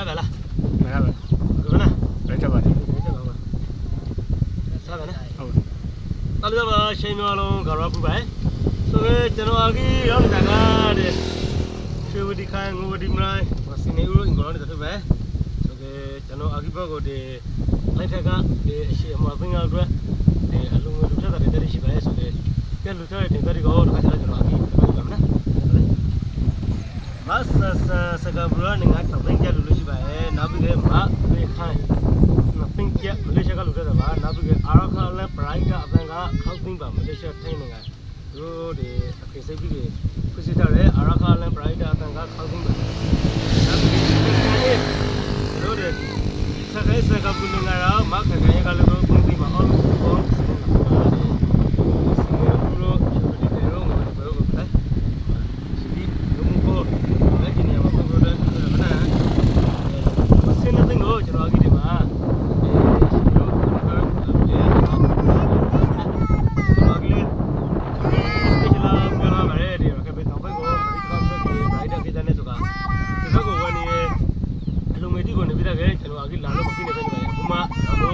Merhaba la. Merhaba. Gülüne. Merhaba. Merhaba. Merhaba la. Tamam. တလေးပါရှိန်မလုံးကရပူပဲဆိုတော့ကျွန်တော်အကြီးရောက်နေတာကတဲ့ရွှေဝတီခိုင်ငွေဒီမရိုင်းမစနေဦးလို့အင်္ဂလန်တက်ပဲဆိုတော့ကျွန်တော်အကြီးဘက်ကိုဒီလိုက်ထက်ကဒီအရှိအမဖင်္ဂါအတွက်ဒီအလုံးငွေလူထက်ကတည်းကရှိပါလေဆိုတော့ပြန်လူထက်တဲ့တင်သက်တွေကိုတော့ခါ မဆဆစကဘရနငါတော့ပြင်ကြလို့ရှိပါရဲ့နောက်ပြီးမဖေခိုင်မပင်ကြမလေးရှားကလူထက်တာပါနောက်ပြီးအာရခါလဲပရိုက်ကအပန်ကခောက်သိမ့်ပါမလေးရှားထိုင်းနေကတို့ဒီအခေစိတ်ပြီးခုစစ်ထားတဲ့အာရခါလဲပရိုက်ကအပန်ကခောက်သိမ့်ပါနောက်ပြီးတို့ဒီစကဲစကပုလငါရမခခိုင်ကလည်းကိုပုံပြီးပါအောင်အောင်စနေလာစင်ကာပူလိုချိုဒီတေရောမဘယ်လိုလဲဒီလူမှုပေါ်လက်ကြီးနေမှာပုံပေါ်တယ်ဗနာစင်းတဲ့ငိုကျွန်တော်အကြီးဒီမှာအဲတို့ကတော့ဒီကျွန်တော်အကြီး special ပြောလာပါတယ်ဒီကပဲတော့ဘက်ကိုဒီကောင်ဆက်ပြီး bright ကိစ္စနဲ့ဆိုတာဒီဘက်ကိုဝင်နေအလုံးမေတီကိုနေ ပြတဲ့ကကျွန်တော်အကြီးလာလို့မဖြစ်နေပဲဒီမှာအခု